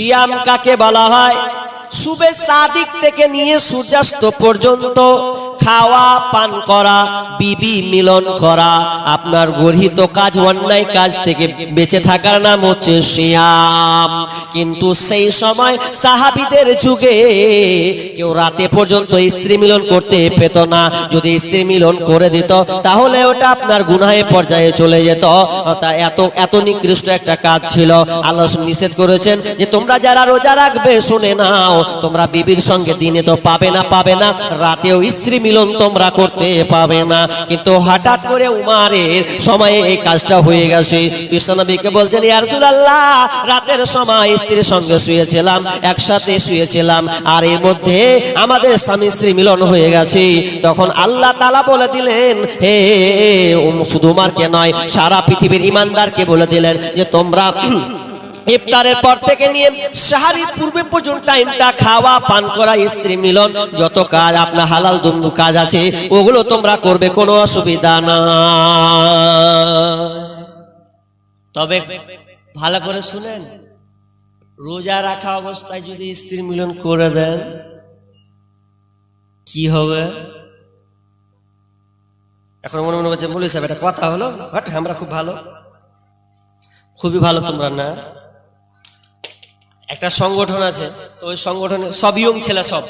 সিয়াম কাকে বলা হয়? সুবে সাদিক থেকে নিয়ে সূর্যাস্ত পর্যন্ত খাওয়া, পান করা, বিবি মিলন করা, আপনার গর্হিত কাজ, অন্যায় কাজ থেকে বেঁচে থাকার নাম হচ্ছে সিয়াম। কিন্তু সেই সময় সাহাবিদের যুগে কেউ রাতে পর্যন্ত স্ত্রী মিলন করতে পেত না। যদি স্ত্রী মিলন করে দিত, তাহলে ওটা আপনার গুনাহের পর্যায়ে চলে যেত। তা এত এত নিকৃষ্ট একটা কাজ ছিল। আল্লাহ নিষেধ করেছেন যে, তোমরা যারা রোজা রাখবে, শুনে নাও। তোমরা বিবির সঙ্গে দিনে তো পাবে না পাবে না। রাতেও স্ত্রী মিলন তোমরা করতে পাবে না। কিন্তু হঠাৎ করে উমারের সময়ে এই কাজটা হয়ে গেছে। বিশ্বনবীকে বলছেন ইয়ারসুল আল্লাহ রাতের সময় স্ত্রীর সঙ্গে শুয়েছিলাম, একসাথে শুয়েছিলাম, আর এর মধ্যে আমাদের স্বামী স্ত্রী মিলন হয়ে গেছে। তখন আল্লাহ তালা বলে দিলেন, হে শুধু উমারকে নয়, সারা পৃথিবীর ইমানদারকে বলে দিলেন যে তোমরা ইফতারের পর থেকে নিয়ে সাহারির পূর্বে পর্যন্ত টাইমটা খাওয়া, পান করা, স্ত্রী মিলন, যত কাজ আপনার হালাল দুন্দু কাজ আছে, ওগুলো তোমরা করবে, কোনো অসুবিধা না। তবে ভালো করে শুনেন, রোজা রাখা অবস্থায় যদি স্ত্রী মিলন করে দেন, কি হবে? এখন মনে মনে হচ্ছে এটা কথা হলো, বাট আমরা খুব ভালো। খুবই ভালো তোমরা না। একটা সংগঠন আছে তো ওই সংগঠনে সব ইয়ং ছেলে সব।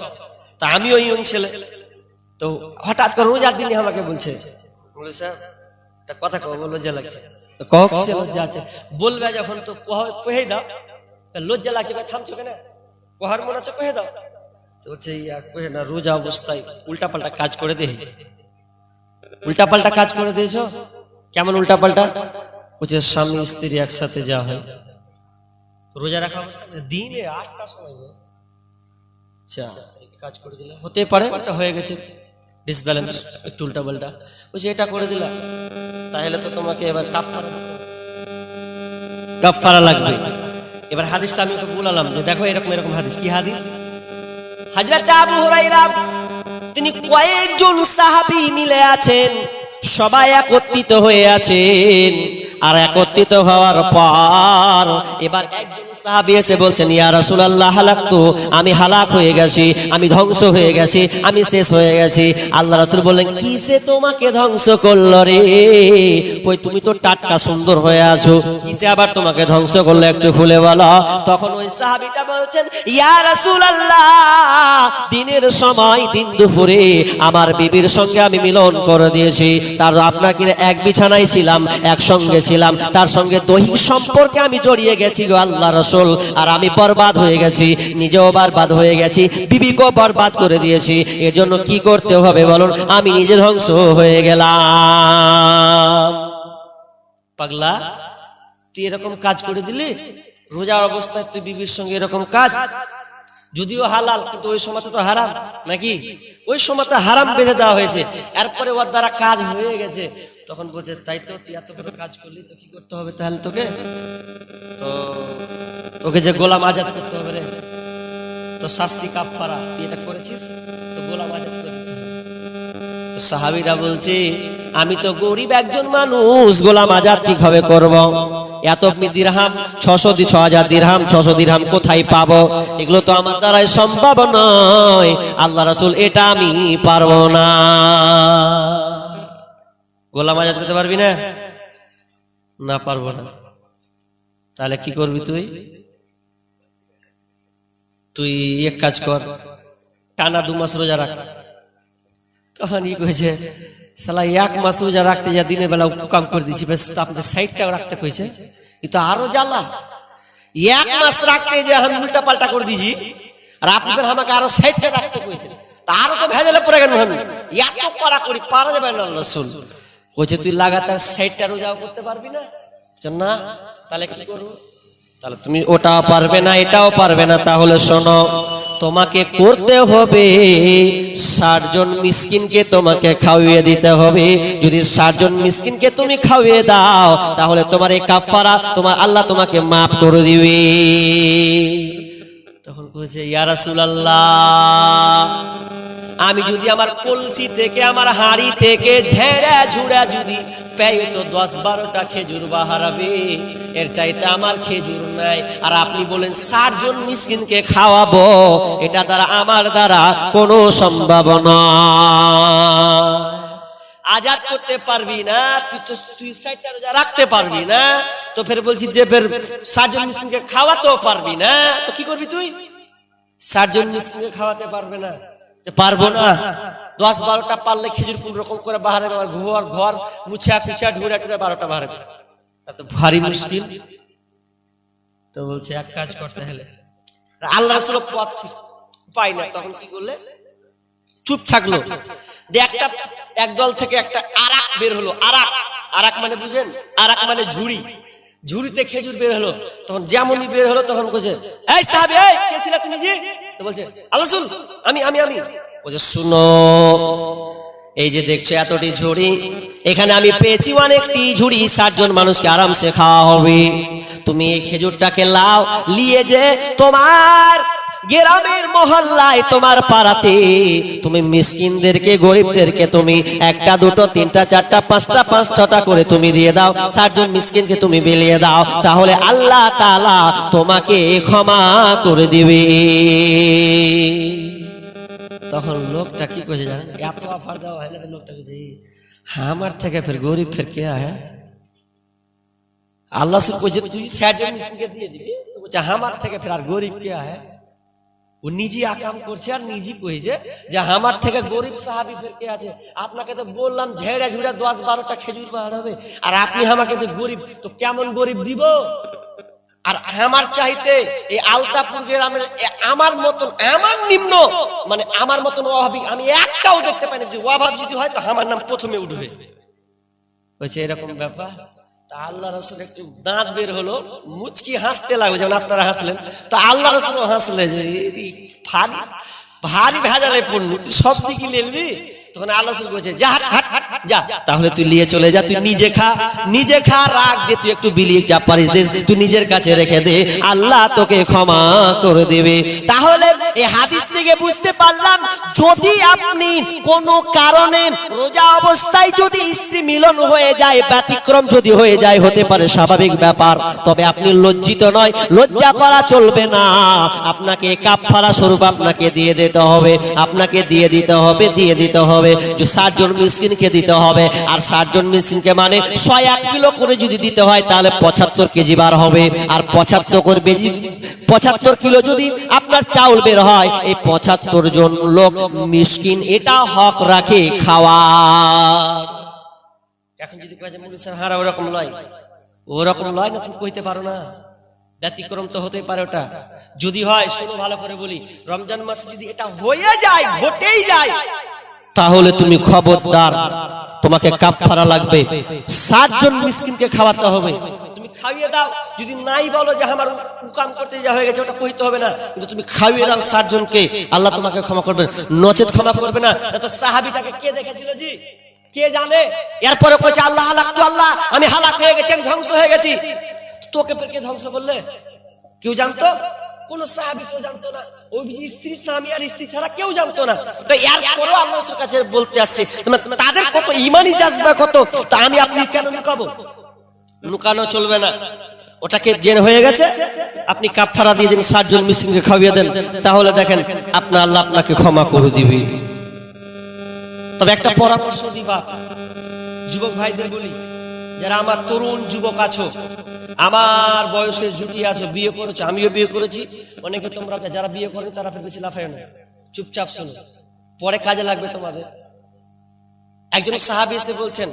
তা আমিও ইয়ং ছেলে। তো হঠাৎ করে রোজার দিনে আমাকে বলছে বলে স্যার একটা কথা কও বলো লজ্জা লাগছে। তো কও কিসে লজ্জা আছে? বলবে যখন তো কহ- দাও। লজ্জা লাগছে থামছো কেন? কহার মনে আছে কহে দাও। তো হচ্ছে ইয়া কহে না রোজা অবস্থায় উল্টা পাল্টা কাজ করে দে। উল্টা পাল্টা কাজ করে দিয়েছ? কেমন উল্টা পাল্টা বলছে স্বামী স্ত্রী একসাথে যা হয়। রোজা রাখা অবস্থা দিনে আটটার সময় আচ্ছা। কাজ করে দিলে হতে পারে ওটা হয়ে গেছে। ডিসব্যালেন্স একটু উল্টা পাল্টা। বলছে এটা করে দিলা তাহলে তো তোমাকে এবার কাপড় কাপড়া লাগবে। এবার হাদিসটা আমি বলালাম যে দেখো এরকম এরকম হাদিস। কি হাদিস? হাজরত আবু হুরাইরা তিনি কয়েকজন সাহাবী মিলে আছেন সবাই একত্রিত হয়ে আছেন। আর একত্রিত হওয়ার পর এবার একজন সাহাবী এসে বলছেন, ইয়া রাসূলুল্লাহ, হালাকতু। আমি হালাক হয়ে গেছি, আমি ধ্বংস হয়ে গেছি, আমি শেষ হয়ে গেছি। আল্লাহ রাসূল বললেন কিসে তোমাকে ধ্বংস করল রে? কই, তুমি তো টাটকা সুন্দর হয়ে আছো। কিসে আবার তোমাকে ধ্বংস করল একটু খুলে বলো। তখন ওই সাহাবীটা বলছেন, ইয়া রাসূলুল্লাহ, দিনের সময় দিন দুপুরে আমার বিবির সঙ্গে আমি মিলন করে দিয়েছি। তার আপনাকে এক বিছানায় ছিলাম, একসঙ্গে ছিলাম। তার সঙ্গে দৈহিক সম্পর্কে আমি জড়িয়ে গেছি গো আল্লাহ রসুল। আর আমি বরবাদ হয়ে গেছি, নিজেও বরবাদ হয়ে গেছি, বিবিকেও বরবাদ করে দিয়েছি, এজন্য কি করতে হবে বলুন? আমি নিজে ধ্বংস হয়ে গেলাম। পাগলা, তুই এরকম কাজ করে দিলি? রোজার অবস্থায় তুই বিবির সঙ্গে এরকম কাজ? যদিও হালাল, কিন্তু ওই সময়তে তো হারাম, নাকি? ওই সময়তে হারাম বেঁধে দেওয়া হয়েছে। এরপরে ওর দ্বারা কাজ হয়ে গেছে। তখন বলছে, তাই তো, তুই এত বড় কাজ করলি, তো কি করতে হবে তাহলে তোকে? তো তোকে যে গোলাম আজাদ করতে হবে রে, তো শাস্তি কাফারা তুই এটা করেছিস? তো গোলাম আজাদ করে। তো সাহাবিরা বলছে, আমি তো গরিব একজন মানুষ, গোলাম আজাদ কি ভাবে করব? এত দিরহাম, ছশো ছ হাজার দিরহাম, ছশো দিরহাম কোথায় পাবো? এগুলো তো আমার দ্বারাই সম্ভব নয়। আল্লাহ রাসূল, এটা আমি পারব না। গোলাম আজাদ করতে পারবি না? না পারব না। তাহলে কি করবি তুই? তুই এক কাজ কর, টানা দু মাস রোজা রাখ। তখন ই কইছে সালা এক মাস রোজা রাখতে যা, দিনের বেলা কাম করে দিচ্ছি বেশ আপনার সাইডটা রাখতে কইছে। কিন্তু আরও জ্বালা। এক মাস রাখতে যে আমি উল্টা পাল্টা করে দিছি আর আপনি আমাকে আরও সাইডটা রাখতে কইছে আরও তো ভেজালে পড়ে গেল আমি। এত করা করি পারা যাবে না রসুল কইছে, তুই লাগাতার সাইডটা রোজাও করতে পারবি না। না, তাহলে কি করব? তাহলে তুমি ওটাও পারবে না, এটাও পারবে না। তাহলে শোনো, তোমাকে করতে হবে, ষাট জন মিসকিনকে তোমাকে খাওয়িয়ে দিতে হবে। যদি ষাট জন মিসকিনকে তুমি খাওয়িয়ে দাও, তাহলে তোমার এই কাফারা তোমার আল্লাহ তোমাকে মাফ করে দিবে। তখন কইছে, ইয়া রাসূলুল্লাহ আমি যদি আমার কলসি থেকে, আমার হাড়ি থেকে ঝেড়া ঝুড়া যদি পেয়ে, তো দশ বারোটা খেজুর বাহারাবে এর চাইতে আমার খেজুর নাই। আর আপনি বলেন ষাট জন মিসকিনকে খাওয়াবো? এটা দ্বারা, আমার দ্বারা কোনো সম্ভাবনা আজাদ করতে পারবি না, তুই তো সুইসাইডটা রোজা রাখতে পারবি না। তো ফের বলছি, যে ফের ষাট জন মিসকিনকে খাওয়াতেও পারবি না। তো কি করবি তুই? ষাট জন মিসকিনকে খাওয়াতে পারবে না। পারব না। দশ বারোটা পারলে খেজুর কোন রকম করে বাহারে ঘর ঘর মুছা খুচা ঢুরা টুরা বারোটা বাহারে তো ভারী মুশকিল। তো বলছে এক কাজ করতে হলে। আল্লাহ রসুল পথ পাই না তখন কি করলে? চুপ থাকল। একটা এক দল থেকে একটা আরাক বের হলো। আরাক আরাক মানে বুঝেন? আরাক মানে ঝুড়ি। ঝুড়িতে খেজুর বের হলো। তখন যেমনই বের হলো তখন বলছে এই সাহেব এই কে ছিল তুমি জি? তো এই যে দেখছ এতটি ঝুড়ি, এখানে আমি অনেকটি ঝুড়ি মানুষকে হবে। তুমি এই খেজুরটাকে লাও লিয়ে যে তোমার গ্রামের মহল্লায় তোমার পাড়াতে। তুমি মিসকিনদেরকে, গরিবদেরকে তুমি একটা, দুটো, তিনটা, চারটা, পাঁচটা, পাঁচ, ছটা করে তুমি দিয়ে দাও ষাটজন মিসকিনকে তুমি বিলিয়ে দাও। তাহলে আল্লাহ তাআলা তোমাকে ক্ষমা করে দিবে। তখন লোকটা কি করেছে জানেন? এত অফার দেওয়া হয় না লোকটা কইছে হ্যাঁ আমার থেকে ফের গরিব ফের কে আয়? আল্লাহ সব কইছে, তুই ষাটজন মিসকিনকে দিয়ে দিবি। বলছে আমার থেকে ফের আর গরিব কে আয়? ও নিজে আকাম করছে আর নিজে কইছে যে আমার থেকে গরিব সাহাবি ফের কে আছে? আপনাকে তো বললাম, ঝেড়ে ঝুড়ে দশ বারোটা খেজুর বার হবে। আর আপনি আমাকে তো গরিব, তো কেমন গরিব দিব? আর আমার চাইতে এই আলতাপুর গ্রামের আমার মতন, আমার নিম্ন মানে আমার মতন অভাবী আমি একটাও দেখতে পাই না যদি অভাব যদি হয়, তো আমার নাম প্রথমে উঠবে। হয়েছে এরকম ব্যাপার? আল্লাহ রসুল একটু দাঁত বের হলো, মুচকি হাসতে লাগল, যেমন আপনারা হাসলেন। তো আল্লাহ রসুলও হাসলে যে ভারী ভারী ভেজালে পড়লু, তুই সব দিকে নেলবি তখন আল্লাহ বলছে যা হাট, হাট, যা। তাহলে তুই নিয়ে চলে যা তুই নিজে খা নিজে খা রাখ দে তুই একটু বিলিয়ে চা পারিস দে তুই নিজের কাছে রেখে দে আল্লাহ তোকে ক্ষমা করে দেবে। তাহলে এই হাদিস থেকে বুঝতে পারলাম যদি আপনি কোনো কারণে রোজা অবস্থায় যদি স্ত্রী মিলন হয়ে যায় ব্যতিক্রম যদি হয়ে যায় হতে পারে স্বাভাবিক ব্যাপার তবে আপনি লজ্জিত নয় লজ্জা করা চলবে না। আপনাকে কাপফারা স্বরূপ আপনাকে দিয়ে দিতে হবে আপনাকে দিয়ে দিতে হবে দিয়ে দিতে হবে। যে ষাট জন মিসকিনকে দিতে হবে। আর ষাট জন মিসকিনকে মানে ছয় এক কিলো করে যদি দিতে হয়, তাহলে পঁচাত্তর কেজি বার হবে। আর পঁচাত্তর করে বেজি পঁচাত্তর কিলো যদি আপনার চাউল বের হয়, এই পঁচাত্তর জন লোক মিসকিন এটা হক রাখে খাওয়া। এখন যদি যে হারা ওরকম লয়। ওরকম লয় না তুমি কইতে পারো না। ব্যতিক্রম তো হতেই পারে ওটা। যদি হয়, শোনো, ভালো করে বলি, রমজান মাসে যদি এটা হয়ে যায়, ঘটেই যায় তাহলে তুমি খবরদার। তোমাকে কাপ ফারা লাগবে। ষাট জন মিসকিনকে খাওয়াতে হবে। তুমি খাইয়ে দাও। যদি নাই বলো যে আমার উকাম করতে যা হয়ে গেছে, ওটা হবে না। কিন্তু তুমি খাইয়ে দাও আল্লাহ তোমাকে ক্ষমা করবে নচেত ক্ষমা করবে না। তো সাহাবিটাকে কে দেখেছিল জি? কে জানে? এরপরে কইছে, আল্লাহ তো আল্লাহ আমি হালাক হয়ে গেছি, আমি ধ্বংস হয়ে গেছি। তোকে কে ধ্বংস করলে? কেউ জানতো? কোন সাহাবি কেউ জানতো না। ওই স্ত্রী, স্বামী আর স্ত্রী ছাড়া কেউ জানতো না। তো কাছে বলতে আসছে তাদের কত ইমানি জাজবা কত আমি আপনি কেন লুকাবো? লুকানো চলবে না। ওটাকে জেন হয়ে গেছে। আপনি কাপফারা দিয়ে দিন ষাটজন মিসিংকে খাওয়িয়ে দেন। তাহলে দেখেন, আপনার আল্লাহ আপনাকে ক্ষমা করে দিবে। তবে একটা পরামর্শ দিবা। যুবক ভাইদের বলি যারা আমার তরুণ যুবক আছো, আমার বয়সের জুটি আছো, বিয়ে করেছ, আমিও বিয়ে করেছি। অনেকে তোমরা যারা বিয়ে করেনি তারা ফের বেশি লাফায় না। চুপচাপ শোনো। পরে কাজে লাগবে তোমাদের। একজন সাহাবি এসে বলছেন,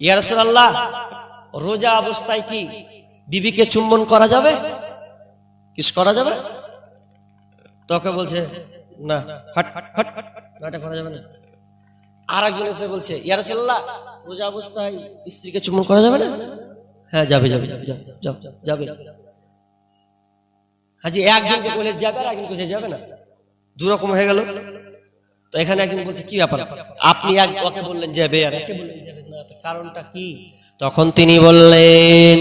ইয়া রাসূলুল্লাহ, রোজা অবস্থায় কি বিবিকে চুম্বন করা যাবে? কিস করা যাবে? তোকে বলছে, না, হট হট হট করা যাবে না। আর একজন এসে বলছে রোজা অবস্থায় স্ত্রীকে চুম্বন করা যাবে না? হ্যাঁ যাবে যাবে যাবে একজনকে বলে যাবে আর একজন বলছে যাবে না। দুরকম হয়ে গেল। তো এখানে একজন বলছে, কি ব্যাপার? আপনি এক ওকে বললেন যাবে আর একে বললেন যাবে না। কারণটা কি? তখন তিনি বললেন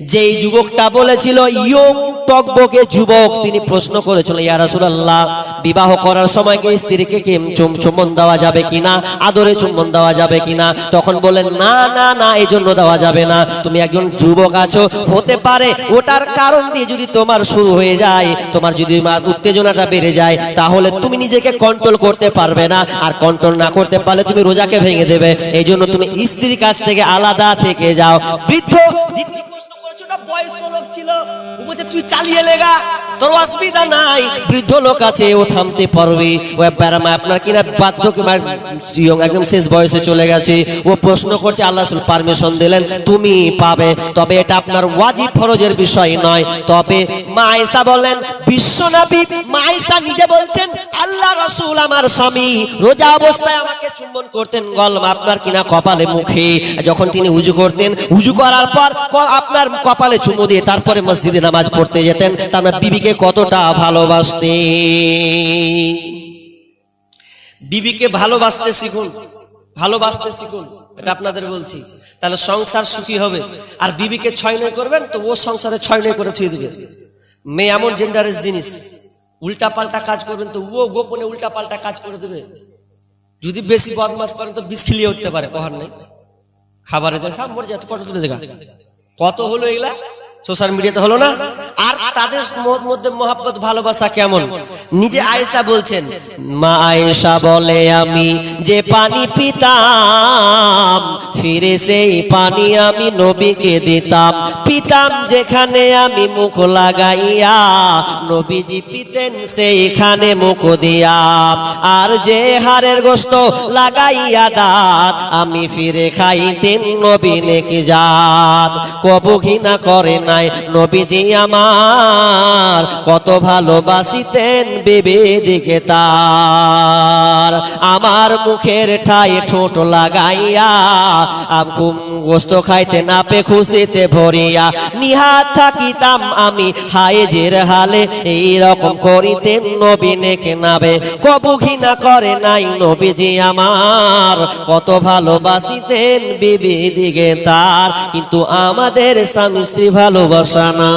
যেই যুবকটা বলেছিল ইয়ং টকবকে যুবক তিনি প্রশ্ন করেছিল, ইয়া রাসূলুল্লাহ, বিবাহ করার সময় কি স্ত্রীকে কি চুম- চুম্বন দেওয়া যাবে কিনা? আদরে চুম্বন দেওয়া যাবে কিনা? তখন বলেন না না না এই জন্য দেওয়া যাবে না। তুমি একজন যুবক আছো, হতে পারে ওটার কারণ দিয়ে যদি তোমার শুরু হয়ে যায়, তোমার যদি উত্তেজনাটা বেড়ে যায়, তাহলে তুমি নিজেকে কন্ট্রোল করতে পারবে না। আর কন্ট্রোল না করতে পারলে তুমি রোজাকে ভেঙে দেবে। এই জন্য তুমি স্ত্রীর কাছ থেকে আলাদা থেকে যাও। বৃদ্ধ বলছে, তুই চালিয়ে লেগা তোর অসুবিধা নাই। বৃদ্ধ লোক আছে, ও থামতে পারবে। ও ব্যারামা, আপনার কিনা বাধ্য একদম শেষ বয়সে চলে গেছে। ও প্রশ্ন করছে, আল্লাহ পারমিশন দিলেন, তুমি পাবে। তবে এটা আপনার ফরজের বিষয় নয়। তবে বলেন নিজে বলছেন, আল্লাহ রসুল আমার স্বামী, রোজা অবস্থায় আমাকে চুম্বন করতেন আপনার কিনা কপালে মুখে? যখন তিনি উজু করতেন, উজু করার পর আপনার কপালে চুমু দিয়ে তারপরে মসজিদে নামাজ পড়তে যেতেন, তার মানে বিবিকে কতটা ভালোবাসতেন বিবিকে ভালোবাসতে শিখুন ভালোবাসতে শিখুন, এটা আপনাদের বলছি। তাহলে সংসার সুখী হবে। আর বিবিকে ছয় নয় করবেন, তো ও সংসারে ছয় নয় করে ছুঁয়ে দিবে। মেয়ে এমন জেন্ডারেস জিনিস উল্টা পাল্টা কাজ করবেন, তো ও গোপনে উল্টা পাল্টা কাজ করে দেবে। যদি বেশি বদমাস করেন, তো বিষ খিলিয়ে উঠতে পারে, কহার নেই। খাবারে দেখা, মরে যাতে কত দেখা। কত হলো এগুলা? সোশ্যাল মিডিয়াতে হলো না? আর তাদের মধ্যে মহাব্বত, ভালোবাসা কেমন? নিজে আয়েশা বলছেন, মা আয়েশা বলে আমি যে পানি পিতাম, ফিরে সেই পানি আমি নবীকে দিতাম। পিতাম যেখানে আমি মুখ লাগাইয়া, নবীজি পিতেন সেইখানে মুখ দিয়া। আর যে হারের গোস্ত লাগাইয়া দাঁত, আমি ফিরে খাইতেন নবী নেকি জাত। কবু ঘৃণা করে নাই। নবীজি আমার কত ভালোবাসিতেন বেবে দিকে তার। আমার মুখের ঠাই ঠোঁট লাগাইয়া আকুম গোস্ত খাইতে না পে খুশিতে ভরিয়া। নিহাত থাকিতাম আমি হাইজের হালে এই রকম করিতেন নবী নেকে নাবে। কবু ঘৃণা করে নাই নবীজি আমার, কত ভালোবাসিতেন বিবি দিকে তার। কিন্তু আমাদের স্বামী স্ত্রী ভালোবাসা না।